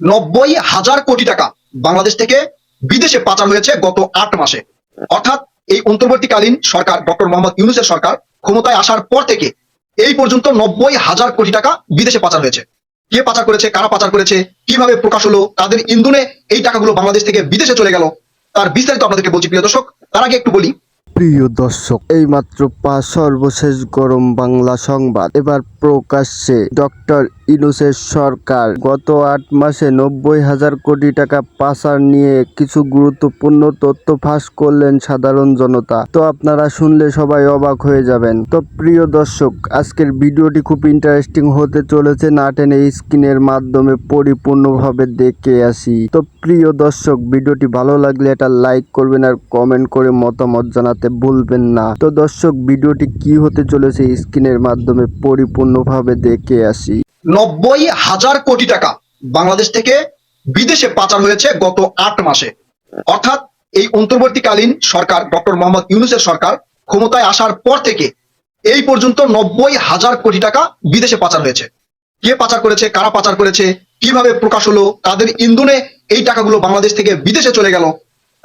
নব্বই হাজার কোটি টাকা বাংলাদেশ থেকে বিদেশে পাচার হয়েছে গত আট মাসে। অর্থাৎ এই অন্তর্বর্তীকালীন সরকার ডক্টর মোহাম্মদ ইউনুসের সরকার ক্ষমতায় আসার পর থেকে এই পর্যন্ত নব্বই হাজার কোটি টাকা বিদেশে পাচার হয়েছে। কে পাচার করেছে, কারা পাচার করেছে, কীভাবে প্রকাশ হলো, তাদের ইন্ধনে এই টাকাগুলো বাংলাদেশ থেকে বিদেশে চলে গেল, তার বিস্তারিত আপনাদেরকে বলছি প্রিয় দর্শক। তার আগে একটু বলি প্রিয় দর্শক, এইমাত্র পা সর্বশেষ গরম বাংলা সংবাদ। এবার প্রকাশ্যে ডক্টর ইনুসের সরকার গত আট মাসে নব্বই হাজার কোটি টাকা পাচার নিয়ে কিছু গুরুত্বপূর্ণ তথ্য ফাঁস করলেন সাধারণ জনতা। তো আপনারা শুনলে সবাই অবাক হয়ে যাবেন। তো প্রিয় দর্শক, আজকের ভিডিওটি খুব ইন্টারেস্টিং হতে চলেছে। না টেনে স্ক্রিনের মাধ্যমে পরিপূর্ণভাবে দেখে আসি। তো প্রিয় দর্শক, ভিডিওটি ভালো লাগলে এটা লাইক করবেন আর কমেন্ট করে মতামত জানাতে ভুলবেন না। তো দর্শক, ভিডিওটি কি হতে চলেছে স্ক্রিনের মাধ্যমে পরিপূর্ণভাবে দেখে আসি। নব্বই হাজার কোটি টাকা বাংলাদেশ থেকে বিদেশে পাচার হয়েছে গত আট মাসে। অর্থাৎ এই অন্তর্বর্তীকালীন সরকার ডক্টর মোহাম্মদ ইউনুসের সরকার ক্ষমতায় আসার পর থেকে এই পর্যন্ত নব্বই হাজার কোটি টাকা বিদেশে পাচার হয়েছে। কে পাচার করেছে, কারা পাচার করেছে, কীভাবে প্রকাশ হলো, তাদের ইন্ধনে এই টাকাগুলো বাংলাদেশ থেকে বিদেশে চলে গেল,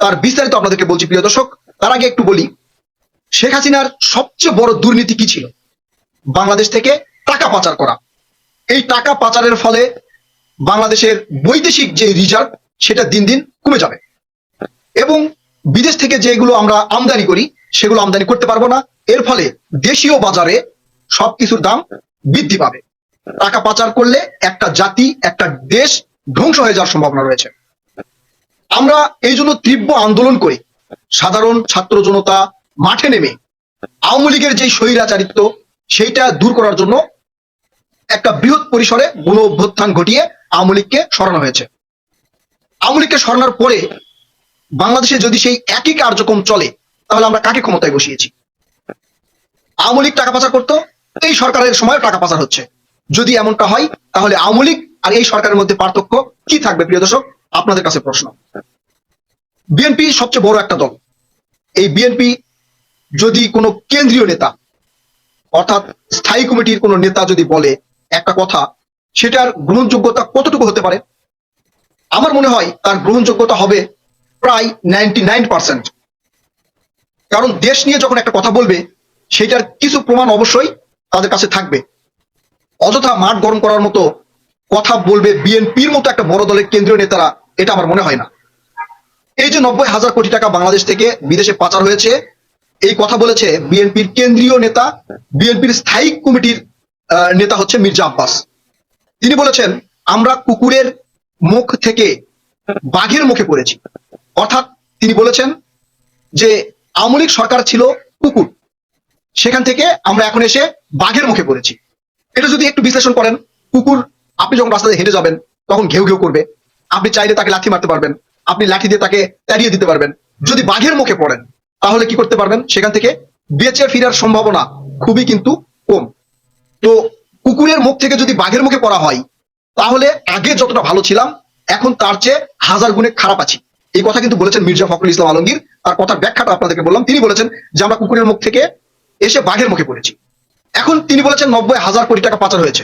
তার বিস্তারিত আপনাদেরকে বলছি প্রিয় দর্শক। তার আগে একটু বলি, শেখ হাসিনার সবচেয়ে বড় দুর্নীতি কি ছিল? বাংলাদেশ থেকে টাকা পাচার করা। এই টাকা পাচারের ফলে বাংলাদেশের বৈদেশিক যে রিজার্ভ সেটা দিন দিন কমে যাবে। এবং বিদেশ থেকে যেগুলো আমরা আমদানি করি, সেগুলো আমদানি করতে পারব না। এর ফলে দেশীয় বাজারে সবকিছুর দাম বৃদ্ধি পাবে। টাকা পাচার করলে একটা জাতি, একটা দেশ ধ্বংস হয়ে যাওয়ার সম্ভাবনা রয়েছে। আমরা এই জন্য তীব্র আন্দোলন করি সাধারণ ছাত্র জনতা মাঠে নেমে আওয়ামী লীগের যে স্বৈরাচারিত্ব, সেইটা দূর করার জন্য একটা বৃহৎ পরিসরে গণ অভ্যুত্থান ঘটিয়ে আওয়ামী লীগকে সরানো হয়েছে। আওয়ামী লীগকে সরানোর পরে বাংলাদেশে যদি সেই একই কার্যক্রম চলে, তাহলে আমরা কাকে ক্ষমতায় বসিয়েছি? আওয়ামী লীগ টাকা পাচার করতো, এই সরকারের সময় টাকা পাচার হচ্ছে। যদি এমনটা হয়, তাহলে আওয়ামী লীগ আর এই সরকারের মধ্যে পার্থক্য কি থাকবে প্রিয় দর্শক? আপনাদের কাছে প্রশ্ন। বিএনপি সবচেয়ে বড় একটা দল। এই বিএনপি যদি কোনো কেন্দ্রীয় নেতা, অর্থাৎ স্থায়ী কমিটির কোনো নেতা যদি বলে একটা কথা, সেটার গ্রহণযোগ্যতা কতটুকু হতে পারে? আমার মনে হয় তার গ্রহণযোগ্যতা হবে প্রায় নাইনটি নাইন পার্সেন্ট। কারণ দেশ নিয়ে যখন একটা কথা বলবে, সেটার কিছু প্রমাণ অবশ্যই তাদের কাছে থাকবে। অযথা মাঠ গরম করার মতো কথা বলবে বিএনপির মতো একটা বড় দলের কেন্দ্রীয় নেতারা, এটা আমার মনে হয় না। এই যে নব্বই হাজার কোটি টাকা বাংলাদেশ থেকে বিদেশে পাচার হয়েছে, এই কথা বলেছে বিএনপির কেন্দ্রীয় নেতা, বিএনপির স্থায়ী কমিটির নেতা হচ্ছে মির্জা আব্বাস। তিনি বলেছেন, আমরা কুকুরের মুখ থেকে বাঘের মুখে পড়েছি। অর্থাৎ তিনি বলেছেন যে আওয়ামী লীগ সরকার ছিল কুকুর। সেখান থেকে আমরা এখন এসে বাঘের মুখে পড়েছি। এটা যদি একটু বিশ্লেষণ করেন, কুকুর আপনি যখন রাস্তাতে হেঁটে যাবেন, তখন ঘেউ ঘেউ করবে। আপনি চাইলে তাকে লাথি মারতে পারবেন। আপনি লাঠি দিয়ে তাকে তাড়িয়ে দিতে পারবেন। যদি বাঘের মুখে পড়েন, তাহলে কি করতে পারবেন? সেখান থেকে বেঁচে ফেরার সম্ভাবনা খুবই কিন্তু কম। তো কুকুরের মুখ থেকে যদি বাঘের মুখে পড়া হয়, তাহলে আগে যতটা ভালো ছিলাম, এখন তার চেয়ে হাজার গুণে খারাপ আছি। এই কথা কিন্তু বলেছেন মির্জা ফখরুল ইসলাম আলমগীর। তার কথার ব্যাখ্যাটা আপনাদেরকে বললাম। তিনি বলেছেন যে, আমরা কুকুরের মুখ থেকে এসে বাঘের মুখে পড়েছি। এখন তিনি বলেছেন নব্বই হাজার কোটি টাকা পাচার হয়েছে।